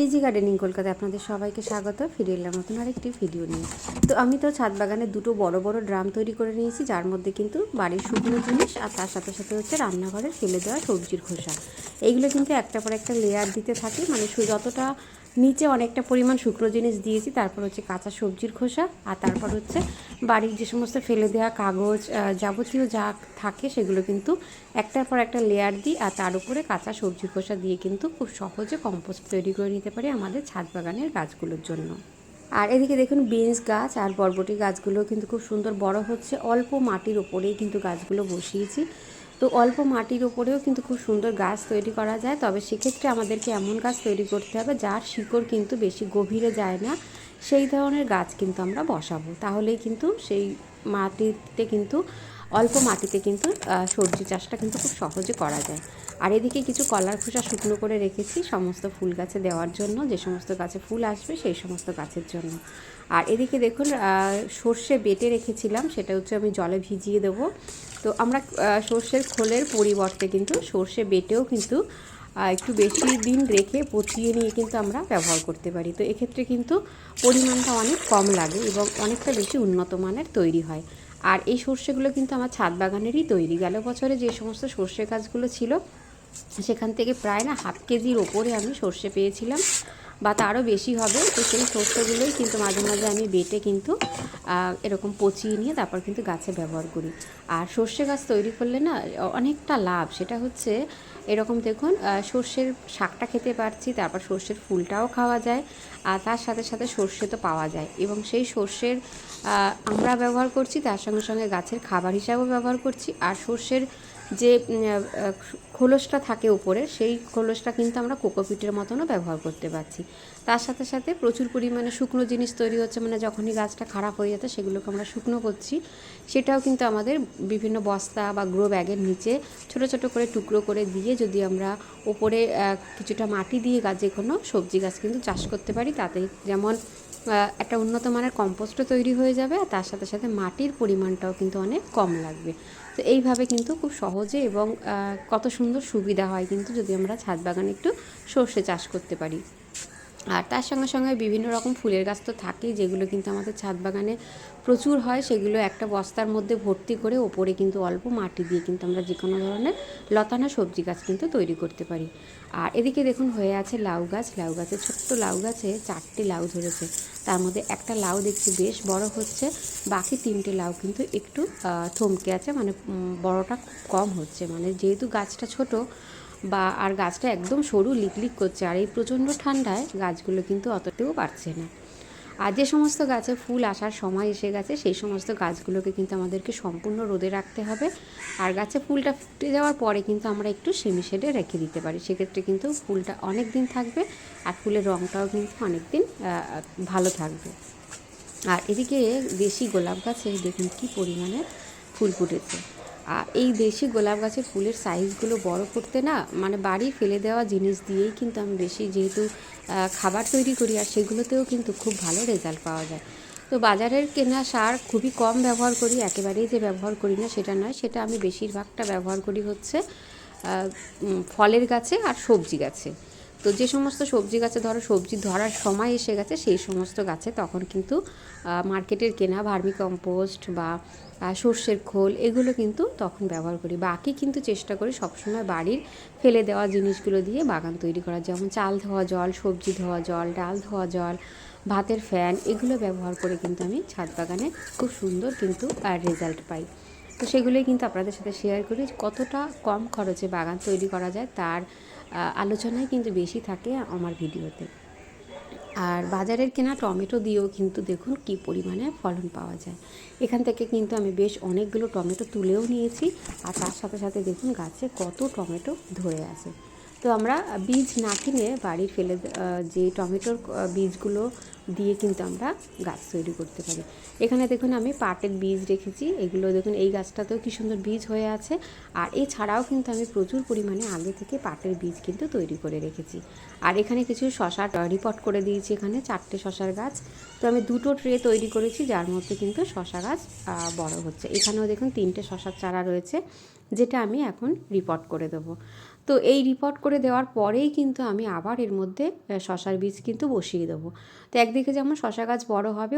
PG gardening কলকাতায় আপনাদের সবাইকে স্বাগত। ফিরে এলাম নতুন আরেকটি ভিডিও নিয়ে। তো আমি তো ছাদ বাগানে দুটো বড় বড় ড্রাম তৈরি করে নিয়েছি, যার মধ্যে কিন্তু বাড়ির শুকনো জিনিস আর তার সাথে সাথে হচ্ছে রান্নাঘরের ফেলে দেওয়া সবজির খোসা। এইগুলো কিন্তু একটা পর একটা লেয়ার দিতে থাকে মানে যতটা নিচে অনেকটা পরিমাণ শুকনো জিনিস দিয়েছি, তারপর হচ্ছে কাঁচা সবজির খোসা, আর তারপর হচ্ছে বাড়ির যে সমস্ত ফেলে দেওয়া কাগজ যাবতীয় যা থাকে সেগুলো কিন্তু একটার পর একটা লেয়ার দিই, আর তার উপরে কাঁচা সবজির খোসা দিয়ে কিন্তু খুব সহজে কম্পোস্ট তৈরি করে নিতে পারি আমাদের ছাদ বাগানের গাছগুলোর জন্য। আর এদিকে দেখুন বিনস গাছ আর বরবটি গাছগুলো কিন্তু খুব সুন্দর বড় হচ্ছে, অল্প মাটির ওপরেই কিন্তু গাছগুলো বসিয়েছি। তো অল্প মাটির উপরেও কিন্তু খুব সুন্দর গাছ তৈরি করা যায়। তবে সেক্ষেত্রে আমাদেরকে এমন গাছ তৈরি করতে হবে, যার শিকড় কিন্তু বেশি গভীরে যায় না। সেই ধরনের গাছ কিন্তু আমরা বসাবো। তাহলেই কিন্তু সেই মাটিতে কিন্তু, অল্প মাটিতে কিন্তু সবজি চাষটা কিন্তু খুব সহজে করা যায়। আর এদিকে কিছু কলার খোসা শুকনো করে রেখেছি সমস্ত ফুল গাছে দেওয়ার জন্য, যে সমস্ত গাছে ফুল আসবে সেই সমস্ত গাছের জন্য। আর এদিকে দেখুন সর্ষে বেটে রেখেছিলাম, সেটা হচ্ছে আমি জলে ভিজিয়ে দেবো। তো আমরা সর্ষের খোলের পরিবর্তে কিন্তু সর্ষে বেটেও কিন্তু একটু বেশি দিন রেখে পচিয়ে নিয়ে কিন্তু আমরা ব্যবহার করতে পারি। তো এক্ষেত্রে কিন্তু পরিমাণটা অনেক কম লাগে এবং অনেকটা বেশি উন্নত মানের তৈরি হয়। আর এই সর্ষেগুলো কিন্তু আমার ছাদ বাগানেরই তৈরি। গেল বছরে যে সমস্ত সর্ষে গাছগুলো ছিল সেখান থেকে প্রায় না হাফ কেজির ওপরে আমি সর্ষে পেয়েছিলাম, বা তারও বেশি হবে। তো সেই সর্ষেগুলোই কিন্তু মাঝে মাঝে আমি বেটে কিন্তু এরকম পচিয়ে নিয়ে তারপর কিন্তু গাছে ব্যবহার করি। আর সর্ষে গাছ তৈরি করলে না অনেকটা লাভ। সেটা হচ্ছে এরকম দেখুন সর্ষের শাকটা খেতে পারছি, তারপর সর্ষের ফুলটাও খাওয়া যায়, আর তার সাথে সাথে সর্ষে তো পাওয়া যায়। এবং সেই সর্ষের আমরা ব্যবহার করছি, তার সঙ্গে সঙ্গে গাছের খাবার হিসাবেও ব্যবহার করছি। আর সর্ষের যে খোলসটা থাকে উপরে, সেই খোলসটা কিন্তু আমরা কোকোপিটের মতনও ব্যবহার করতে পারছি। তার সাথে সাথে প্রচুর পরিমাণে শুকনো জিনিস তৈরি হচ্ছে মানে যখনই গাছটা খারাপ হয়ে যাচ্ছে, সেগুলোকে আমরা শুকনো করছি। সেটাও কিন্তু আমাদের বিভিন্ন বস্তা বা গ্রো ব্যাগের নিচে ছোট ছোট করে টুকরো করে দিয়ে যদি আমরা ওপরে কিছুটা মাটি দিয়ে গাছ যে কোনো সবজি গাছ কিন্তু চাষ করতে পারি, তাতে যেমন একটা উন্নত মানের কম্পোস্টও তৈরি হয়ে যাবে, আর তার সাথে সাথে মাটির পরিমাণটাও কিন্তু অনেক কম লাগবে। তো এইভাবে কিন্তু খুব সহজে এবং কত সুন্দর সুবিধা হয় কিন্তু যদি আমরা ছাদ বাগানে একটু সর্ষে চাষ করতে পারি। আর তার সঙ্গে সঙ্গে বিভিন্ন রকম ফুলের গাছ তো থাকেই, যেগুলো কিন্তু আমাদের ছাদ বাগানে প্রচুর হয়, সেগুলো একটা বস্তার মধ্যে ভর্তি করে ওপরে কিন্তু অল্প মাটি দিয়ে কিন্তু আমরা যে কোনো ধরনের লতানো সবজি গাছ কিন্তু তৈরি করতে পারি। আর এদিকে দেখুন হয়ে আছে লাউ গাছ, লাউ গাছে ছোট্ট লাউ গাছে চারটে লাউ ধরেছে। তার মধ্যে একটা লাউ দেখছি বেশ বড় হচ্ছে, বাকি তিনটে লাউ কিন্তু একটু থমকে আছে মানে বড়টা কম হচ্ছে। মানে যেহেতু গাছটা ছোট বা আর গাছটা একদম সরু লিকলিক করছে আর এই প্রচণ্ড ঠান্ডায় গাছগুলো কিন্তু অতটাও পারছে না। আর যে সমস্ত গাছে ফুল আসার সময় এসে গেছে, সেই সমস্ত গাছগুলোকে কিন্তু আমাদেরকে সম্পূর্ণ রোদে রাখতে হবে। আর গাছে ফুলটা ফুটে যাওয়ার পরে কিন্তু আমরা একটু সেমি শেডে রেখে দিতে পারি। সেক্ষেত্রে কিন্তু ফুলটা অনেক দিন থাকবে আর ফুলের রঙটাও কিন্তু অনেক দিন ভালো থাকবে। আর এদিকে দেশি গোলাপ গাছে দেখুন কি পরিমাণে ফুল ফুটেছে। এই দেশি গোলাপ গাছের ফুলের সাইজগুলো বড় করতে না মানে বাড়ি ফেলে দেওয়া জিনিস দিয়েই কিন্তু আমি বেশি যেহেতু খাবার তৈরি করি আর সেগুলোতেও কিন্তু খুব ভালো রেজাল্ট পাওয়া যায়। তো বাজারের কেনা সার খুবই কম ব্যবহার করি, একেবারেই যে ব্যবহার করি না সেটা নয়, সেটা আমি বেশিরভাগটা ব্যবহার করি হচ্ছে ফলের গাছে আর সবজি গাছে। তো যে সমস্ত সবজি গাছে ধরো, সবজি ধরার সময় এসে গেছে, সেই সমস্ত গাছে তখন কিন্তু মার্কেটের কেনা ভার্মি কম্পোস্ট বা সর্ষের খোল এগুলো কিন্তু তখন ব্যবহার করি। বাকি কিন্তু চেষ্টা করি সবসময় বাড়ির ফেলে দেওয়া জিনিসগুলো দিয়ে বাগান তৈরি করা যেমন চাল ধোয়া জল, সবজি ধোয়া জল, ডাল ধোয়া জল, ভাতের ফ্যান এগুলো ব্যবহার করে কিন্তু আমি ছাদ বাগানে খুব সুন্দর কিন্তু রেজাল্ট পাই। তো সেগুলোই কিন্তু আপনাদের সাথে শেয়ার করি কতটা কম খরচে বাগান তৈরি করা যায়, তার আলোচনাই কিন্তু বেশি থাকে আমার ভিডিওতে। আর বাজারের কেনা টমেটো দিয়েও কিন্তু দেখুন কি পরিমাণে ফলন পাওয়া যায়। এখান থেকে কিন্তু আমি বেশ অনেকগুলো টমেটো তুলেও নিয়েছি আর তার সাথে সাথে দেখুন গাছে কত টমেটো ধরে আছে। তো আমরা বীজ না কিনে বাড়ি ফেলে যে টমেটোর বীজগুলো দিয়ে কিন্তু আমরা গাছ তৈরি করতে পারি। এখানে দেখুন আমি পাটের বীজ রেখেছি। এগুলো দেখুন, এই গাছটাতেও কি সুন্দর বীজ হয়ে আছে। আর এছাড়াও কিন্তু আমি প্রচুর পরিমাণে আগে থেকে পাটের বীজ কিন্তু তৈরি করে রেখেছি। আর এখানে কিছু শশা রিপোর্ট করে দিয়েছি এখানে, চারটে শশার গাছ। তো আমি দুটো ট্রে তৈরি করেছি, যার মধ্যে কিন্তু শশা গাছ বড় হচ্ছে। এখানেও দেখুন তিনটে শশার চারা রয়েছে, যেটা আমি এখন রিপোর্ট করে দেবো। তো এই রিপোর্ট করে দেওয়ার পরেই কিন্তু আমি আবার এর মধ্যে শশার বীজ কিন্তু বসিয়ে দেবো। তো একদিকে যেমন শশা গাছ বড়ো হবে